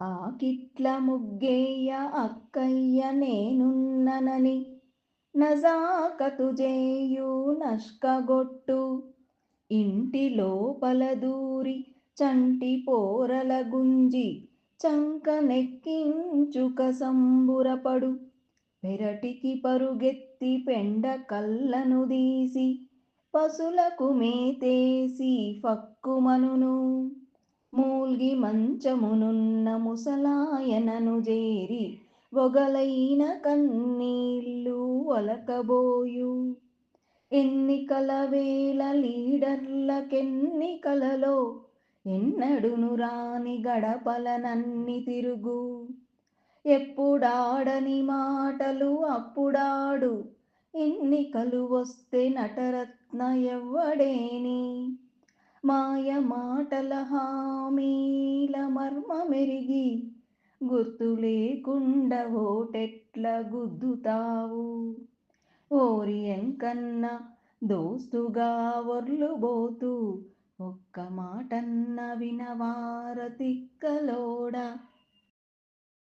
ఆకిట్ల ముగ్గేయ అక్కయ్య నేనున్ననని నజాకతు జేయు నష్కగొట్టు. ఇంటి లోపల దూరి చంటి పోరల గుంజి చంకనెక్కించుక సంబురపడు. పెరటికి పరుగెత్తి పెండ కళ్ళను దీసి పశులకు మేతేసి ఫక్కుమనును. మూల్గి మంచమునున్న ముసలాయనను చేరి ఒగలైన కన్నీళ్ళు ఒలకబోయు ఎన్నికల వేల లీడర్లకెన్నికలలో ఎన్నడును రాని గడపలనన్ని తిరుగు. ఎప్పుడాడని మాటలు అప్పుడాడు ఎన్నికలు వస్తే నటరత్న ఎవ్వడేని? మాయ మాటల హామీల మర్మమెరిగి గుర్తు లేకుండా ఓటెట్ల గుద్దుతావు. ఓరియం కన్నా దోస్తుగా ఒర్లుబోతూ ఒక్క మాటన్న వినవార తిక్కలో